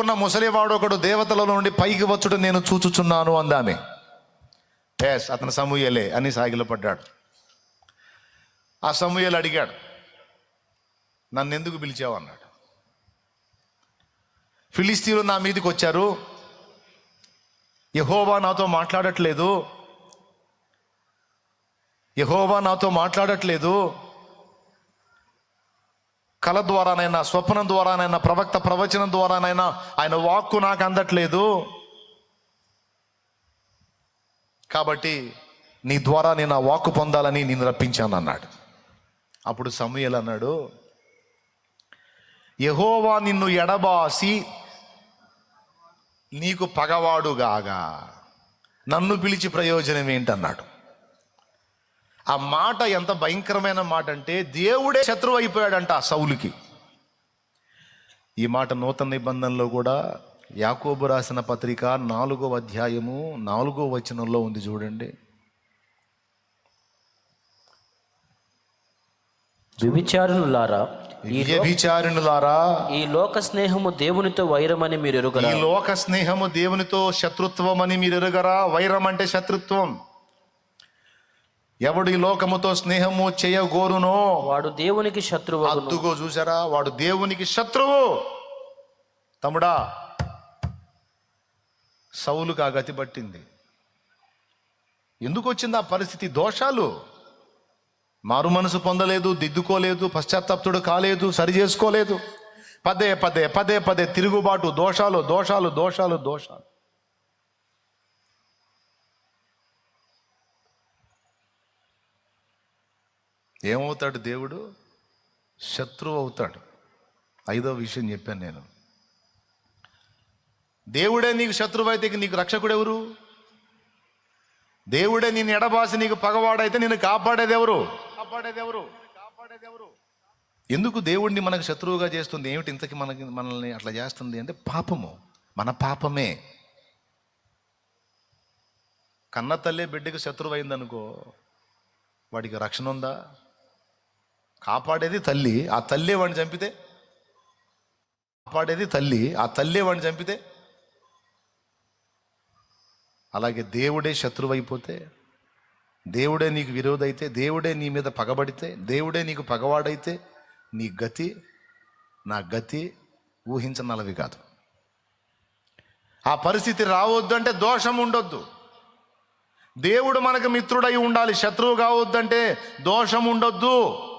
కొవ్వుకున్న ముసలివాడు ఒకడు దేవతలలో నుండి పైకి వచ్చుడు నేను చూచుచున్నాను అందామె. ఎస్ అతను సమూయలే అని సాగిలపడ్డాడు ఆ సమూయలు అడిగాడు నన్ను ఎందుకు పిలిచావు అన్నాడు. ఫిలిస్తీన్లు నా మీదకి వచ్చారు. యహోవా నాతో మాట్లాడట్లేదు. యహోవా నాతో మాట్లాడట్లేదు. కళ ద్వారానైనా స్వప్నం ద్వారానైనా ప్రవక్త ప్రవచనం ద్వారానైనా ఆయన వాక్కు నాకు అందట్లేదు. కాబట్టి నీ ద్వారా నేను ఆ వాక్కు పొందాలని నేను రప్పించాను అన్నాడు. అప్పుడు సమూయేలు అన్నాడు యహోవా నిన్ను ఎడబాసి నీకు పగవాడుగాగా. నన్ను పిలిచి ప్రయోజనం ఏంటన్నాడు. ఆ మాట ఎంత భయంకరమైన మాట అంటే దేవుడే శత్రువు అయిపోయాడంట ఆ సౌలుకి. ఈ మాట నూతన నిబంధనలో కూడా యాకోబు రాసిన పత్రిక నాలుగో అధ్యాయము నాలుగో వచనంలో ఉంది చూడండి. వ్యభిచారులారా ఈ వ్యభిచారిణులారా ఈ లోక స్నేహము దేవునితో వైరమని మీరు ఈ ఎరుగరా లోక స్నేహము దేవునితో శత్రుత్వం అని మీరు ఎరుగరా? వైరం అంటే శత్రుత్వం. ఎవడు ఈ లోకముతో స్నేహము చేయగోరునో? వాడు దేవునికి శత్రువు అద్దుగో చూసారా వాడు దేవునికి శత్రువు. తమ్ముడా సౌలుకు ఆ గతి పట్టింది. ఎందుకు వచ్చింది ఆ పరిస్థితి? దోషాలు? మారు మనసు పొందలేదు దిద్దుకోలేదు పశ్చాత్తాప్తుడు కాలేదు సరి చేసుకోలేదు. పదే పదే పదే పదే తిరుగుబాటు దోషాలు దోషాలు దోషాలు దోషాలు. ఏమవుతాడు దేవుడు? శత్రువు అవుతాడు. ఐదో విషయం చెప్పాను నేను. దేవుడే నీకు శత్రువు అయితే నీకు రక్షకుడు ఎవరు? దేవుడే నేను ఎడబాసి నీకు పగవాడైతే నేను కాపాడేది ఎవరు? కాపాడేది ఎవరు? కాపాడేది ఎవరు? ఎందుకు దేవుడిని మనకు శత్రువుగా చేస్తుంది? ఏమిటి ఇంతకి మనకి మనల్ని అట్లా చేస్తుంది అంటే పాపము. మన పాపమే. కన్న తల్లే బిడ్డకి శత్రువు అయిందనుకో వాడికి రక్షణ ఉందా? కాపాడేది తల్లి. ఆ తల్లే వాడిని చంపితే? కాపాడేది తల్లి. ఆ తల్లే వాడిని చంపితే? అలాగే దేవుడే శత్రువు అయిపోతే దేవుడే నీకు విరోధైతే దేవుడే నీ మీద పగబడితే దేవుడే నీకు పగవాడైతే నీ గతి నా గతి ఊహించనలవి కాదు. ఆ పరిస్థితి రావద్దు అంటే దోషం ఉండొద్దు. దేవుడు మనకు మిత్రుడై ఉండాలి. శత్రువు కావద్దంటే దోషం ఉండొద్దు.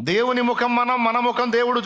దేవుని ముఖం మనం మన ముఖం దేవుడు